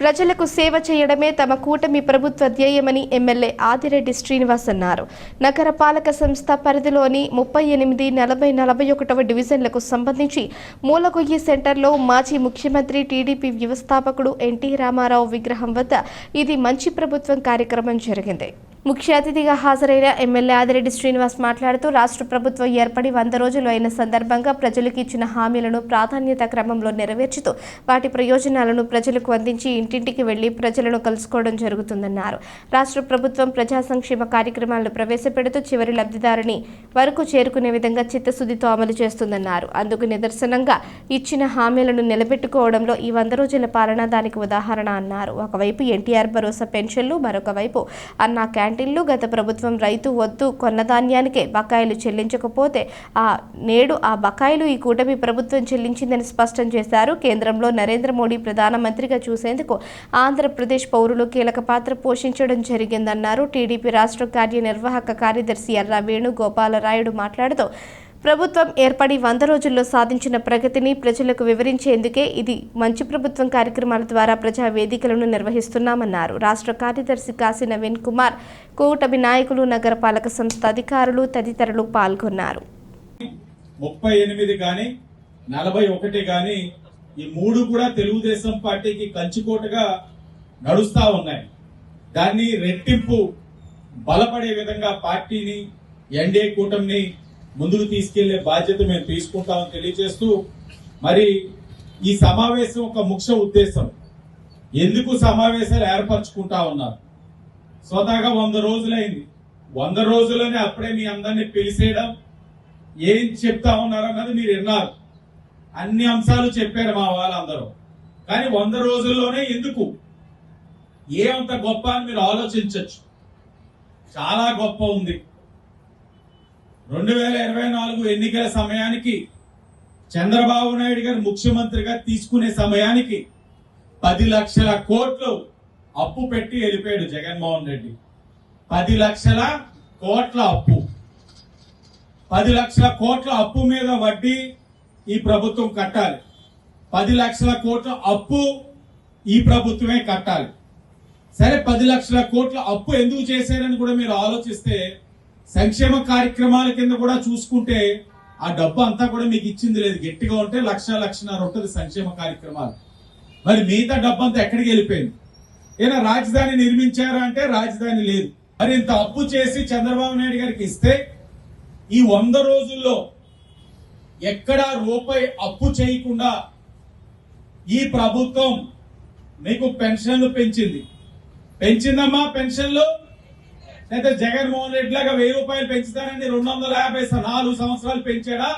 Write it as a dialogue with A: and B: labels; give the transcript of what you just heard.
A: ప్రజలకు సేవ చేయడమే తమ కూటమి ప్రభుత్వ ధ్యేయమని ఎమ్మెల్యే ఆదిరెడ్డి శ్రీనివాస్ అన్నారు. నగర పాలక సంస్థ పరిధిలోని ముప్పై ఎనిమిది నలభై నలభై ఒకటవ డివిజన్లకు సంబంధించి మూలగొయ్యి సెంటర్లో మాజీ ముఖ్యమంత్రి టీడీపీ వ్యవస్థాపకుడు ఎన్టీ రామారావు విగ్రహం వద్ద ఇది మంచి ప్రభుత్వం కార్యక్రమం జరిగింది. ముఖ్య అతిథిగా హాజరైన ఎమ్మెల్యే ఆదిరెడ్డి శ్రీనివాస్ మాట్లాడుతూ రాష్ట్ర ప్రభుత్వం ఏర్పడి వంద రోజులు అయిన సందర్భంగా ప్రజలకు ఇచ్చిన హామీలను ప్రాధాన్యత క్రమంలో నెరవేర్చుతూ వాటి ప్రయోజనాలను ప్రజలకు అందించి ఇంటింటికి వెళ్ళి ప్రజలను కలుసుకోవడం జరుగుతుందన్నారు. రాష్ట్ర ప్రభుత్వం ప్రజా సంక్షేమ కార్యక్రమాలను ప్రవేశపెడుతూ చివరి లబ్ధిదారుని వరకు చేరుకునే విధంగా చిత్తశుద్ధితో అమలు చేస్తుందన్నారు. అందుకు నిదర్శనంగా ఇచ్చిన హామీలను నిలబెట్టుకోవడంలో ఈ వంద రోజుల పాలన దానికి ఉదాహరణ అన్నారు. ఒకవైపు ఎన్టీఆర్ భరోసా పెన్షన్లు మరొకవైపు అన్నా క్యాంటీన్ క్యాంటీన్లు గత ప్రభుత్వం రైతు వద్దు కొన్న ధాన్యానికే బకాయిలు చెల్లించకపోతే ఆ నేడు ఆ బకాయిలు ఈ కూటమి ప్రభుత్వం చెల్లించిందని స్పష్టం చేశారు. కేంద్రంలో నరేంద్ర మోడీ ప్రధానమంత్రిగా చూసేందుకు ఆంధ్రప్రదేశ్ పౌరులు కీలక పాత్ర పోషించడం జరిగిందన్నారు. టీడీపీ రాష్ట్ర కార్యనిర్వాహక కార్యదర్శి ఎర్ర వేణుగోపాలరాయుడు మాట్లాడుతూ ప్రభుత్వం ఏర్పడి వంద రోజుల్లో సాధించిన ప్రగతిని ప్రజలకు వివరించేందుకే ఇది మంచి ప్రభుత్వం కార్యక్రమాల ద్వారా ప్రజా వేదికలను నిర్వహిస్తున్నామన్నారు. రాష్ట్ర కార్యదర్శి కాశీ నవీన్ కుమార్ కూటమి నాయకులు నగరపాలక సంస్థ అధికారులు తదితరులు పాల్గొన్నారు.
B: ముప్పై ఎనిమిది గాని నలభై ఒకటి గాని ఈ మూడు కూడా తెలుగుదేశం పార్టీకి కంచుకోటగా నడుస్తా ఉన్నాయి. దాన్ని రెట్టింపు బలపడే విధంగా పార్టీని ఎన్డీఏ కూటమిని ముందుకు తీసుకెళ్ళే బాధ్యత మేము తీసుకుంటామని తెలియజేస్తూ మరి ఈ సమావేశం ఒక ముఖ్య ఉద్దేశం. ఎందుకు సమావేశాలు ఏర్పరచుకుంటా ఉన్నారు? స్వతహాగా వంద రోజులైంది. వంద రోజుల్లోనే అప్పుడే మీ అందరినీ పిలిచేయడం ఏం చెప్తా ఉన్నారు అన్నది మీరు విన్నారు. అన్ని అంశాలు చెప్పారు మా వాళ్ళందరూ. కానీ వంద రోజుల్లోనే ఎందుకు? ఏమంత గొప్ప అని మీరు ఆలోచించవచ్చు చాలా గొప్ప ఉంది. రెండు వేల ఇరవై నాలుగు ఎన్నికల సమయానికి చంద్రబాబు నాయుడు గారు ముఖ్యమంత్రిగా తీసుకునే సమయానికి పది లక్షల కోట్లు అప్పు పెట్టి వెళ్ళిపోయాడు జగన్మోహన్ రెడ్డి. పది లక్షల కోట్ల అప్పు. పది లక్షల కోట్ల అప్పు మీద వడ్డీ ఈ ప్రభుత్వం కట్టాలి. పది లక్షల కోట్ల అప్పు ఈ ప్రభుత్వమే కట్టాలి. సరే పది లక్షల కోట్ల అప్పు ఎందుకు చేశారని కూడా మీరు ఆలోచిస్తే సంక్షేమ కార్యక్రమాల కింద కూడా చూసుకుంటే ఆ డబ్బు అంతా కూడా మీకు ఇచ్చింది లేదు. గట్టిగా ఉంటే లక్ష లక్షన్నర ఉంటుంది సంక్షేమ కార్యక్రమాలు. మరి మిగతా డబ్బు అంతా ఎక్కడికి వెళ్ళిపోయింది? ఏనా రాజధాని నిర్మించారా అంటే రాజధాని లేదు. మరి ఇంత అప్పు చేసి చంద్రబాబు నాయుడు గారికి ఇస్తే ఈ వంద రోజుల్లో ఎక్కడా రూపాయి అప్పు చేయకుండా ఈ ప్రభుత్వం మీకు పెన్షన్లు పెంచింది. పెంచిందమ్మా పెన్షన్లు? లేదా జగన్మోహన్ రెడ్డి లాగా వెయ్యి రూపాయలు పెంచుతానని రెండు వందల యాభై నాలుగు సంవత్సరాలు పెంచాడా?